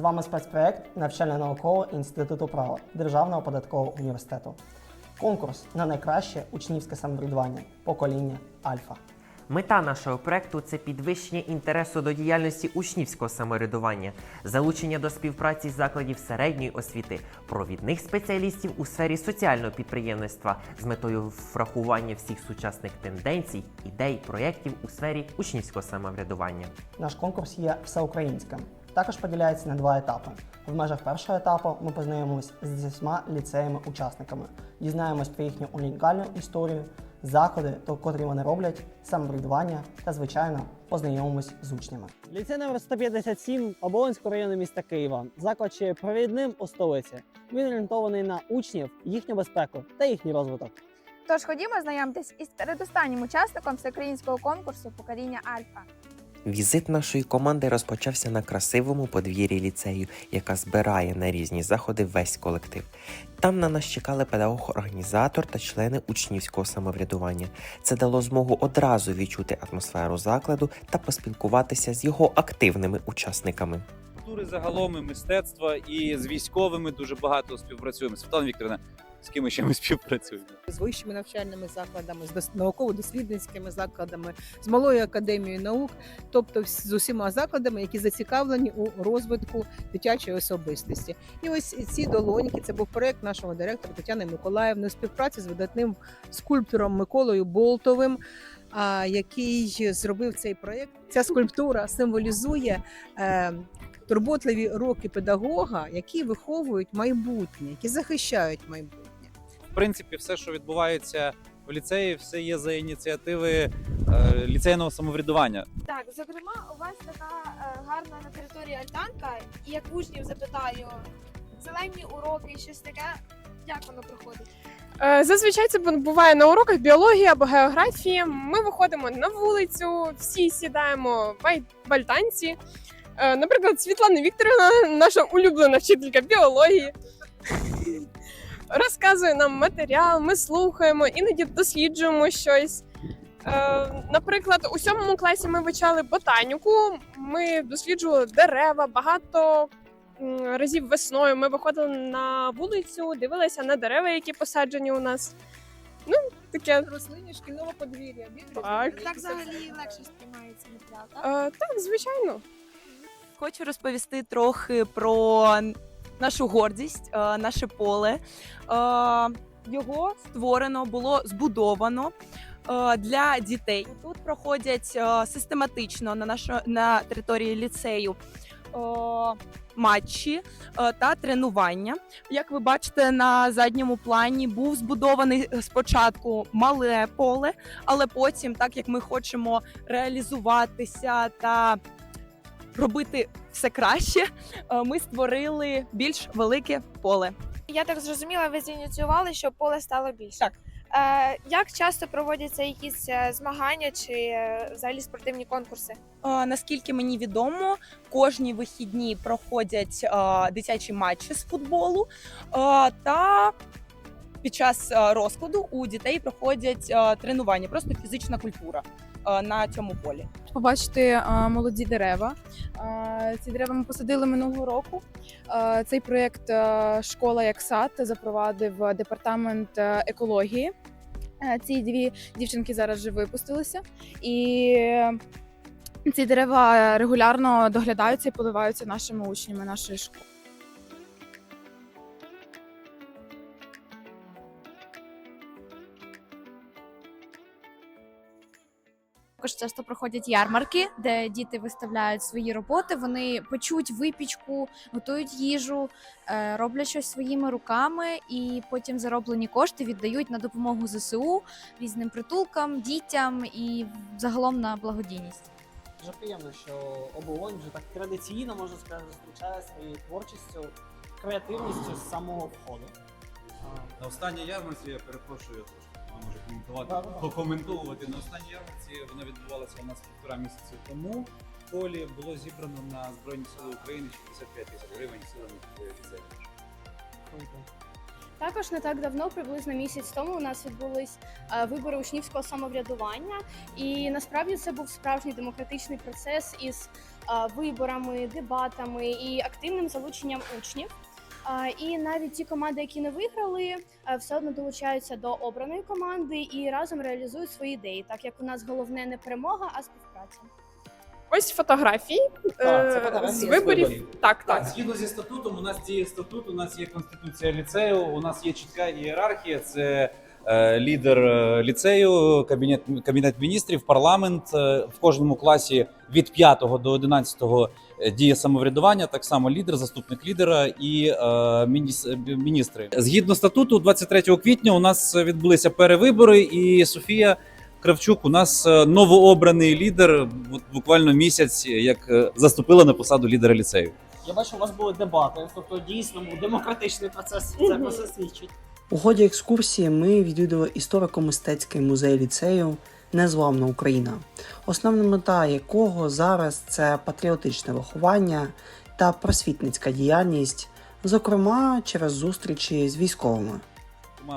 З вами спецпроект навчально-наукового інституту права Державного податкового університету. Конкурс на найкраще учнівське самоврядування покоління Альфа. Мета нашого проекту це підвищення інтересу до діяльності учнівського самоврядування, залучення до співпраці закладів середньої освіти, провідних спеціалістів у сфері соціального підприємництва з метою врахування всіх сучасних тенденцій, ідей, проєктів у сфері учнівського самоврядування. Наш конкурс є всеукраїнським. Також поділяється на два етапи. В межах першого етапу ми познайомимось з 10 ліцеями-учасниками, дізнаємось про їхню унікальну історію, заходи, то котрі вони роблять, самоврядування та, звичайно, познайомимось з учнями. Ліцей номер 157 Оболонського району міста Києва. Заклад ще є провідним у столиці. Він орієнтований на учнів, їхню безпеку та їхній розвиток. Тож ходімо знайомитись із передостаннім учасником всеукраїнського конкурсу покоління Альфа. Візит нашої команди розпочався на красивому подвір'ї ліцею, яка збирає на різні заходи весь колектив. Там на нас чекали педагог-організатор та члени учнівського самоврядування. Це дало змогу одразу відчути атмосферу закладу та поспілкуватися з його активними учасниками. культури загалом і мистецтва, і з військовими дуже багато співпрацюємо. Світлана Вікторівна, з ким ще ми співпрацюємо? з вищими навчальними закладами, з дос- науково-дослідницькими закладами, з малою академією наук, тобто з усіма закладами, які зацікавлені у розвитку дитячої особистості. І ось ці долоньки це був проект нашого директора Тетяни Миколаївни у співпраці з видатним скульптором Миколою Болтовим. а, Який зробив цей проект. Ця скульптура символізує е, турботливі роки педагога, які виховують майбутнє, які захищають майбутнє. В принципі, все, що відбувається в ліцеї, все є за ініціативи е, ліцейного самоврядування. Так, зокрема, у вас така е, гарна на території альтанка, і як учнів запитаю, зелені уроки, щось таке, як воно проходить? Е, Зазвичай це бу- буває на уроках біології або географії. Ми виходимо на вулицю, всі сідаємо в ай- в альтанці. Е, Наприклад, Світлана Вікторівна, наша улюблена вчителька біології, розказує нам матеріал, ми слухаємо, іноді досліджуємо щось. Е, Наприклад, у сьомому класі ми вивчали ботаніку, ми досліджували дерева, багато разів весною ми виходили на вулицю, дивилися на дерева, які посаджені у нас. Ну, таке. рослині шкільного подвір'я. Так. Так взагалі легше сприймається матеріал, так? Е, так, звичайно. Хочу розповісти трохи про нашу гордість, е, наше поле. Е, Його створено, було збудовано е, для дітей. Тут проходять систематично на нашу на території ліцею матчі та тренування. Як ви бачите, на задньому плані був збудований спочатку мале поле, але потім, так як ми хочемо реалізуватися та робити все краще, е, ми створили більш велике поле. Я так зрозуміла, ви зініціювали, щоб поле стало більше. Так. Е, як часто проводяться якісь е, змагання чи взагалі спортивні конкурси? Наскільки мені відомо, кожні вихідні проходять дитячі матчі з футболу та. Під час розкладу у дітей проходять тренування, просто фізична культура на цьому полі. Побачити а, молоді дерева. Ці дерева ми посадили минулого року. Цей проєкт Школа як сад запровадив департамент екології. Ці дві дівчинки зараз вже випустилися, і ці дерева регулярно доглядаються і поливаються нашими учнями нашої школи. Також часто проходять ярмарки, де діти виставляють свої роботи. Вони печуть випічку, готують їжу, е, роблять щось своїми руками, і потім зароблені кошти віддають на допомогу ЗСУ різним притулкам, дітям і загалом на благодійність. Дуже приємно, що оболонь вже так традиційно можна сказати зустрічає своєю творчістю, креативністю з самого входу. На останній ярмарці я перепрошую, може коментувати, Да-да-да. покоментовувати. На останній ярмарці вона відбувалася у нас півтора місяці тому. В полі було зібрано на Збройні Сили України 65 тисяч гривень силами ліцею. Також не так давно, приблизно місяць тому, у нас відбулись е, вибори учнівського самоврядування, і насправді це був справжній демократичний процес із е, виборами, дебатами і активним залученням учнів. І навіть ті команди, які не виграли, е, все одно долучаються до обраної команди і разом реалізують свої ідеї, так як у нас головне не перемога, а співпраця. Ось фотографії Так, це е, фотографії з з виборів. Так, Так, так. згідно зі статутом, у нас діє статут, у нас є конституція ліцею, у нас є чітка ієрархія. Це лідер е, ліцею, кабінет кабінет міністрів, парламент е, в кожному класі від 5 до 11 е, діє самоврядування. Так само лідер, заступник лідера і е, е, міністри. Згідно статуту, 23 квітня у нас відбулися перевибори, і Софія. Кравчук у нас е, новообраний лідер, буквально місяць, як е, заступила на посаду лідера ліцею. Я бачу, у вас були дебати, тобто дійсно демократичний процес. Це про це свідчить. У ході екскурсії ми відвідали історико-мистецький музей ліцею Незламна Україна, основна мета якого зараз це патріотичне виховання та просвітницька діяльність, зокрема через зустрічі з військовими.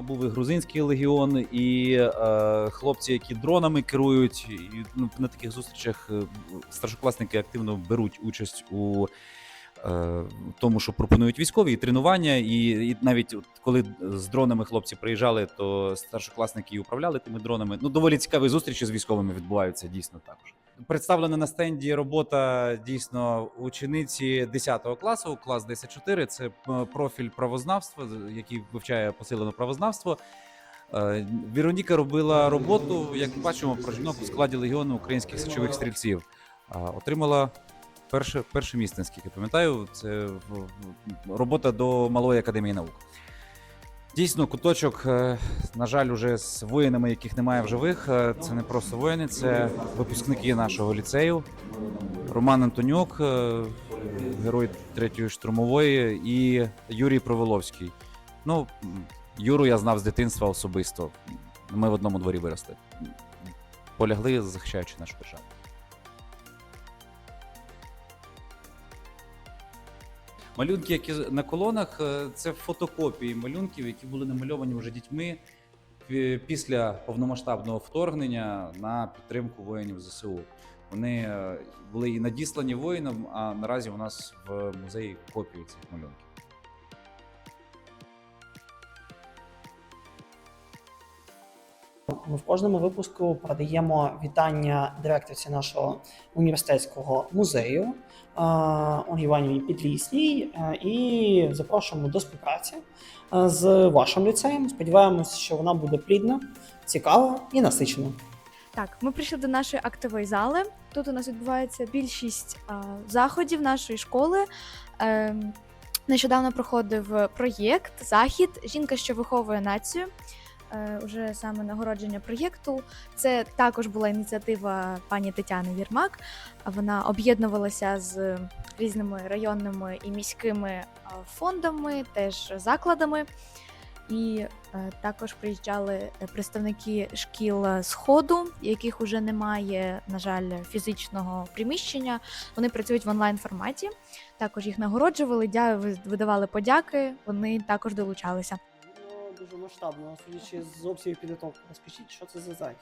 Був і грузинський легіон, і е, хлопці, які дронами керують. І, ну, на таких зустрічах е, старшокласники активно беруть участь у тому, що пропонують військові і тренування. І, і навіть от коли з дронами хлопці приїжджали, то старшокласники і управляли тими дронами. Ну, доволі цікаві зустрічі з військовими відбуваються дійсно також. Представлена на стенді робота дійсно учениці 10 класу, клас 10-4. Це е, профіль правознавства, який вивчає посилене правознавство. Е, Віроніка робила роботу, як бачимо, про жінок у складі легіону українських січових стрільців. Отримала перше, перше місце, наскільки пам'ятаю. Це робота до Малої академії наук. Дійсно, куточок, е, на жаль, уже з воїнами, яких немає в живих. Е, Це не просто воїни, це випускники нашого ліцею. Роман Антонюк, е, герой третьої штурмової, і Юрій Проволовський. Ну, Юру я знав з дитинства особисто. Ми в одному дворі виросли. Полягли, захищаючи нашу державу. Малюнки, які на колонах, е, це фотокопії малюнків, які були намальовані вже дітьми після повномасштабного вторгнення на підтримку воїнів ЗСУ. Вони е, були і надіслані воїнам, а наразі у нас в музеї копії цих малюнків. Ми в кожному випуску передаємо вітання директорці нашого університетського музею е, Ольгі Іванівні Підлісній е, і запрошуємо до співпраці е, з вашим ліцеєм. Сподіваємось, що вона буде плідна, цікава і насичена. Так, ми прийшли до нашої актової зали. Тут у нас відбувається більшість заходів нашої школи. Нещодавно проходив проєкт Захід Жінка, що виховує націю. Е, уже саме нагородження проєкту. Це також була ініціатива пані Тетяни Єрмак. Вона об'єднувалася з різними районними і міськими фондами, теж закладами. І е, також приїжджали е, представники шкіл е, сходу, яких уже немає, на жаль, фізичного приміщення. Вони працюють в онлайн форматі. Також їх нагороджували, видавали подяки. Вони також долучалися. Дуже масштабного, судячи з обсягів підготовки. Розкажіть, що це за захід?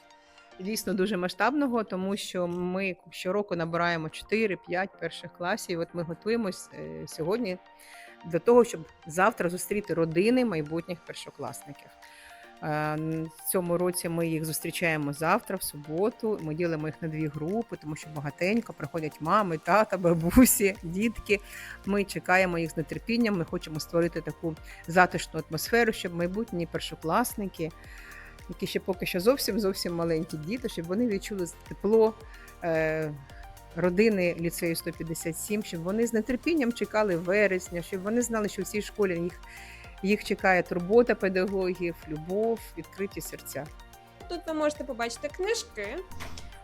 Дійсно дуже масштабного, тому що ми щороку набираємо 4-5 перших класів. От ми готуємось е, сьогодні до того, щоб завтра зустріти родини майбутніх першокласників. Е, В цьому році ми їх зустрічаємо завтра, в суботу. Ми ділимо їх на дві групи, тому що багатенько приходять мами, тата, бабусі, дітки. Ми чекаємо їх з нетерпінням. Ми хочемо створити таку затишну атмосферу, щоб майбутні першокласники, які ще поки що зовсім зовсім маленькі діти, щоб вони відчули тепло. Е- Родини ліцею 157, щоб вони з нетерпінням чекали вересня, щоб вони знали, що в цій школі їх, їх чекає турбота педагогів, любов, відкриті серця. Тут ви можете побачити книжки.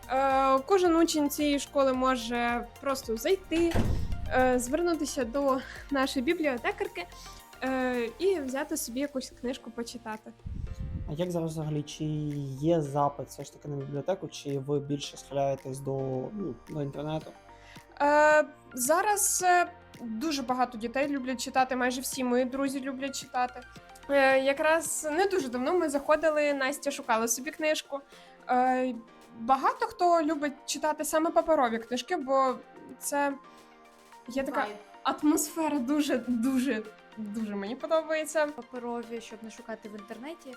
Е, Кожен учень цієї школи може просто зайти, е, звернутися до нашої бібліотекарки е, і взяти собі якусь книжку почитати. А як зараз взагалі, чи є запит все ж таки на бібліотеку, чи ви більше схиляєтесь до, ну, до інтернету? Е, Зараз е, дуже багато дітей люблять читати, майже всі мої друзі люблять читати. Е, Якраз не дуже давно ми заходили, Настя шукала собі книжку. Е, Багато хто любить читати саме паперові книжки, бо це є така атмосфера дуже, дуже, дуже мені подобається. паперові, щоб не шукати в інтернеті.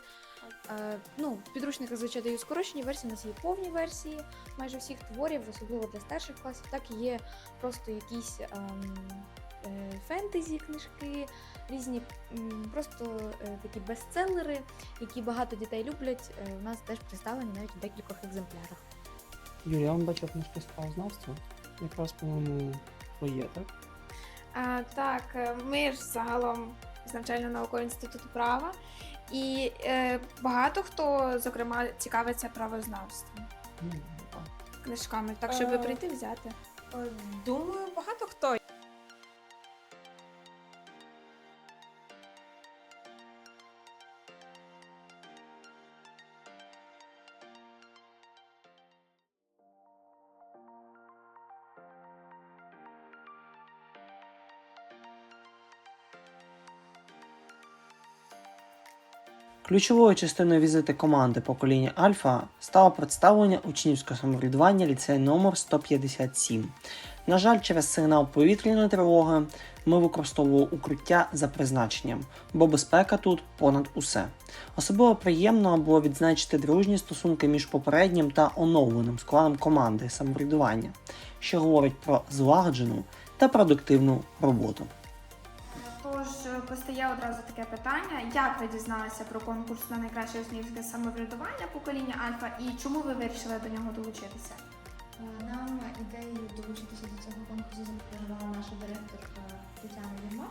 Е, ну, підручники зазвичай дають скорочені версії, у нас є повні версії майже всіх творів, особливо для старших класів. Так і є просто якісь ем, е, фентезі книжки, різні м, просто е, такі бестселери, які багато дітей люблять. Е, у нас теж представлені навіть в декількох екземплярах. Юрій, я вам бачив книжки з правознавства. Якраз, по-моєму, твоє, так? А, так, е, ми ж загалом з навчально-наукового інституту права, і е, багато хто, зокрема, цікавиться правознавством, книжками. Так, щоб Е, прийти взяти. Е, Думаю, Ключовою частиною візити команди покоління Альфа стало представлення учнівського самоврядування ліцею номер 157. На жаль, через сигнал повітряної тривоги ми використовували укриття за призначенням, бо безпека тут понад усе. Особливо приємно було відзначити дружні стосунки між попереднім та оновленим складом команди самоврядування, що говорить про злагоджену та продуктивну роботу. Е, постає одразу таке питання: як ви дізналися про конкурс на найкраще учнівське самоврядування покоління Альфа і чому ви вирішили до нього долучитися? Нам ідею долучитися до цього конкурсу запропонувала наша директорка Тетяна Єрма.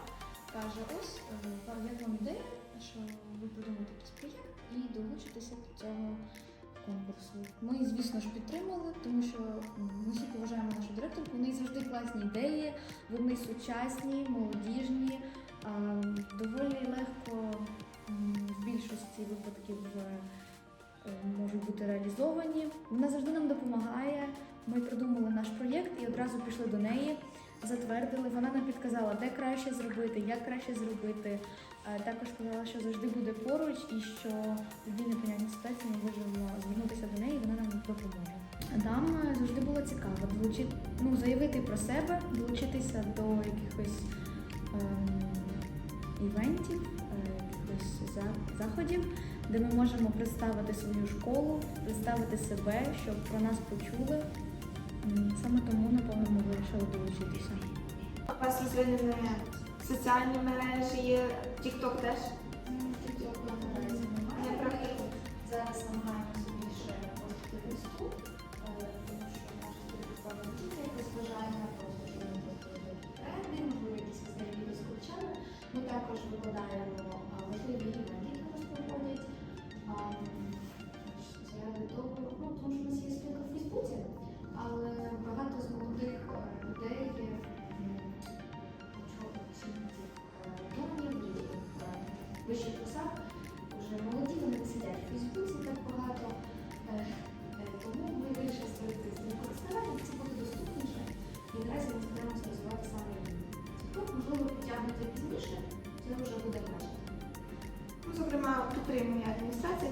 Каже, ось е, я вам ідея, що ви придумаєте якийсь проєкт і долучитеся до цього конкурсу. Ми, звісно ж, підтримали, тому що ми всі поважаємо нашу директорку. У неї завжди класні ідеї, вони сучасні, молодіжні, доволі легко в більшості випадків. е, Можуть бути реалізовані. Вона завжди нам допомагає. Ми придумали наш проєкт і одразу пішли до неї, затвердили. Вона нам підказала, де краще зробити, як краще зробити. Також сказала, що завжди буде поруч і що в непонятній ситуації ми можемо звернутися до неї, і вона нам допоможе. Нам е, завжди було цікаво долучити, ну, заявити про себе, долучитися до якихось ем, івентів, е, якихось заходів, де ми можемо представити свою школу, представити себе, щоб про нас почули. Саме тому, напевно, ми вирішили долучитися. У вас розвинені соціальні мережі, TikTok теж?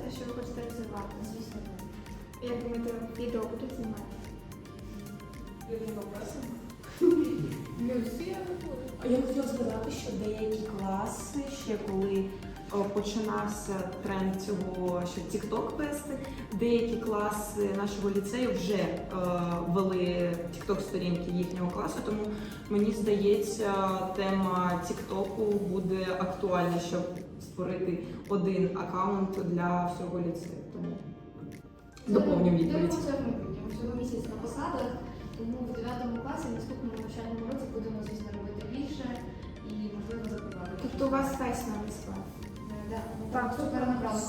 Те, що ви хочете розвивати. Звісно. Як думаєте, відео будуть знімати? Я хотіла сказати, що деякі класи, ще коли починався тренд цього, що TikTok вести, деякі класи нашого ліцею вже е, вели TikTok сторінки їхнього класу. Тому мені здається, тема TikTok буде актуальна, щоб створити один аккаунт для всього ліцею. Тому доповню відповідь. Майбутньому. Цього місяць на посадах, тому в 9 класі в наступному навчальному році будемо, звісно, робити більше і, можливо, запровадити. Тобто у вас новий склад. Е, Так, просто перенаправили.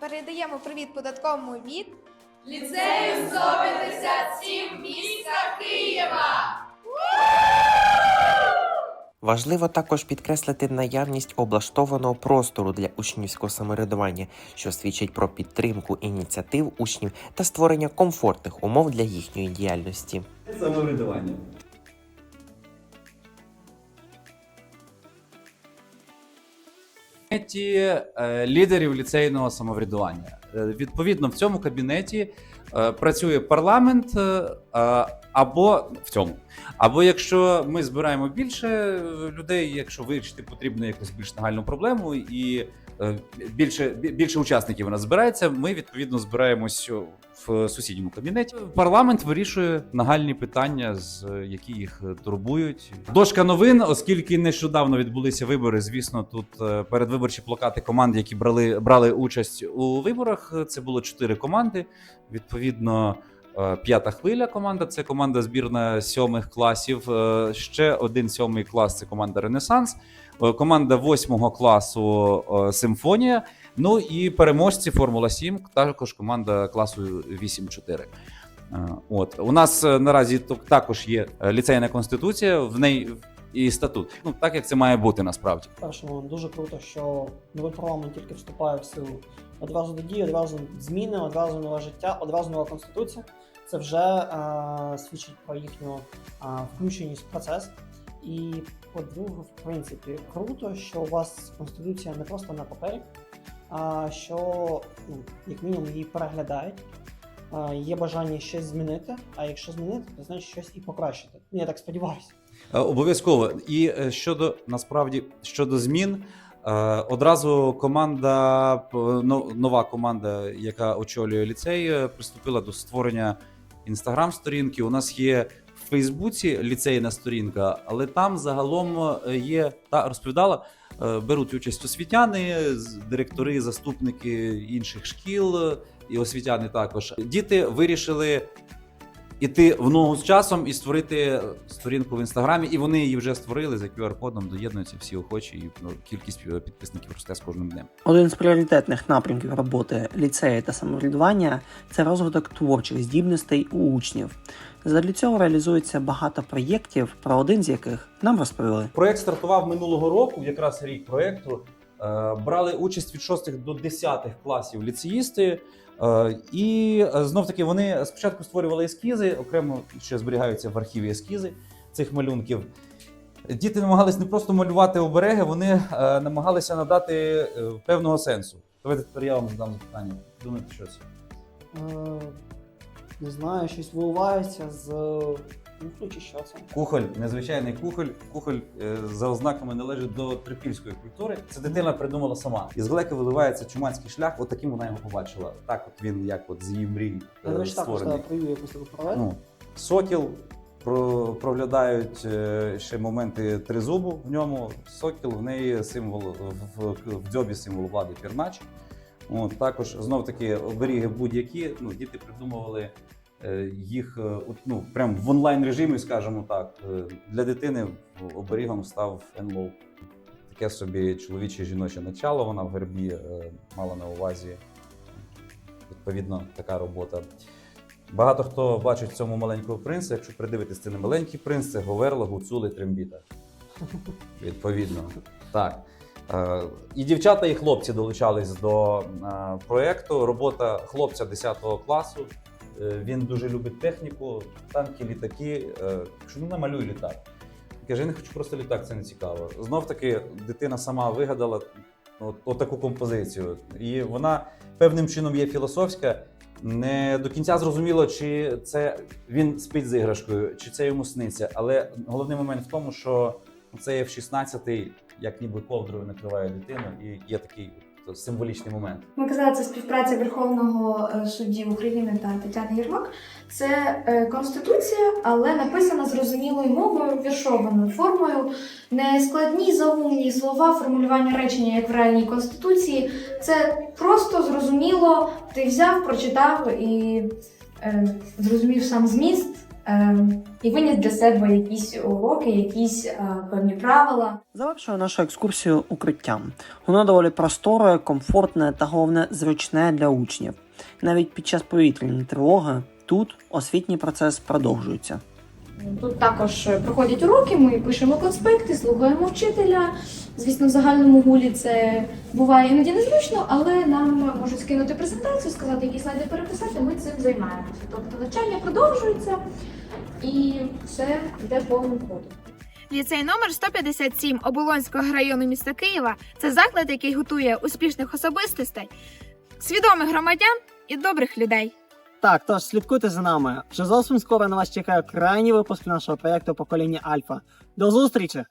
Передаємо привіт податковому від Ліцею 157 міста Києва! Важливо також підкреслити наявність облаштованого простору для учнівського самоврядування, що свідчить про підтримку ініціатив учнів та створення комфортних умов для їхньої діяльності. Самоврядування. кабінеті е, лідерів ліцейного самоврядування. Е, Відповідно, в цьому кабінеті е, працює парламент е, або в цьому. Або якщо ми збираємо більше людей, якщо вирішити потрібно якусь більш нагальну проблему і більше більше учасників у нас збирається, ми відповідно збираємось в сусідньому кабінеті. Парламент вирішує нагальні питання, з які їх турбують. Дошка новин, оскільки нещодавно відбулися вибори. Звісно, тут передвиборчі плакати команд, які брали брали участь у виборах. Це було чотири команди. Відповідно. е, П'ята хвиля команда це команда збірна сьомих класів. Е, Ще один сьомий клас це команда Ренесанс, Е, команда восьмого класу Симфонія. Ну і переможці Формула 7, також команда класу 8-4. Е, От у нас наразі також є ліцейна конституція, в неї і статут. Ну так як це має бути насправді. Першому дуже круто, що новий парламент тільки вступає в силу. Одразу до дії, одразу зміни, одразу нове життя, одразу нова конституція. Це вже е, свідчить про їхню е, включеність в процес. І по-друге, в принципі, круто, що у вас конституція не просто на папері, а що ну, як мінімум її переглядають. Е, є бажання щось змінити, а якщо змінити, то значить щось і покращити. Ну, я так сподіваюся. Е, Обов'язково. І е, щодо насправді щодо змін, е, одразу команда, нова команда, яка очолює ліцей, приступила до створення інстаграм-сторінки. У нас є в Фейсбуці ліцейна сторінка, але там загалом є та розповідала. Беруть участь освітяни, директори, заступники інших шкіл і освітяни також. Діти вирішили іти в ногу з часом і створити сторінку в інстаграмі, і вони її вже створили за QR-кодом, доєднуються всі охочі, і ну, кількість е, підписників росте з кожним днем. Один з пріоритетних напрямків роботи ліцею та самоврядування це розвиток творчих здібностей у учнів. Задля цього реалізується багато проєктів, про один з яких нам розповіли. Проект стартував минулого року, якраз рік проекту. Е, Брали участь від 6 до 10 класів ліцеїсти. Е, І знов таки вони спочатку створювали ескізи, окремо ще зберігаються в архіві ескізи цих малюнків. Діти намагались не просто малювати обереги, вони е, намагалися надати е, певного сенсу. Давайте тепер я вам задам запитання. Думаєте, що це? Е, не знаю, щось виливається з кухні чи що це. Кухоль, незвичайний кухоль. Кухоль е, за ознаками належить до трипільської культури. Це дитина придумала сама. Із глеки виливається чуманський шлях. От таким вона його побачила. Так, от він як от з її мрій е, до речі, також створений. провів якусь таку проведення. Ну, сокіл. Про, проглядають е, ще моменти тризубу в ньому. Сокіл в неї символ в, в, в дзьобі символ влади пірнач. От, також знов таки оберіги будь-які. Ну, діти придумували їх е, ну, прям в онлайн режимі, скажімо так. Е, Для дитини оберігом став НЛО. Таке собі чоловіче жіноче начало. Вона в гербі е, мала на увазі. Відповідно, така робота. Багато хто бачить в цьому маленького принца. Якщо придивитись, це не маленький принц, це Говерла, Гуцули, Трембіта. Відповідно. Так. Е, І дівчата, і хлопці долучались до е, проєкту. Робота хлопця 10 класу. Е, Він дуже любить техніку, танки, літаки. Е, Якщо ну намалюй літак. Каже, я не хочу просто літак, це не цікаво. Знов таки, дитина сама вигадала от, от таку композицію. І вона певним чином є філософська. Не до кінця зрозуміло, чи це він спить з іграшкою, чи це йому сниться. Але головний момент в тому, що це є в 16-й, як ніби ковдрою накриває дитину, і є такий символічний момент. Ми казали, це співпраця Верховного е, судді України та Тетяни Єрмак. Це е, конституція, але написана зрозумілою мовою, віршованою формою. Не складні заумні слова, формулювання речення, як в реальній конституції. Це просто зрозуміло. Ти взяв, прочитав і е, зрозумів сам зміст. Е, І виніс для себе якісь уроки, якісь е, певні правила. Завершую нашу екскурсію укриттям. Воно доволі просторе, комфортне та головне зручне для учнів. Навіть під час повітряної тривоги тут освітній процес продовжується. Тут також проходять уроки, ми пишемо конспекти, слухаємо вчителя. Звісно, в загальному гулі це буває іноді незручно, але нам можуть скинути презентацію, сказати, які слайди переписати. Ми цим займаємося. Тобто навчання продовжується і все йде повним ходом. Ліцей номер 157 Оболонського району міста Києва це заклад, який готує успішних особистостей, свідомих громадян і добрих людей. Так, тож слідкуйте за нами. Вже зовсім скоро на вас чекає крайній випуск нашого проєкту покоління Альфа. До зустрічі!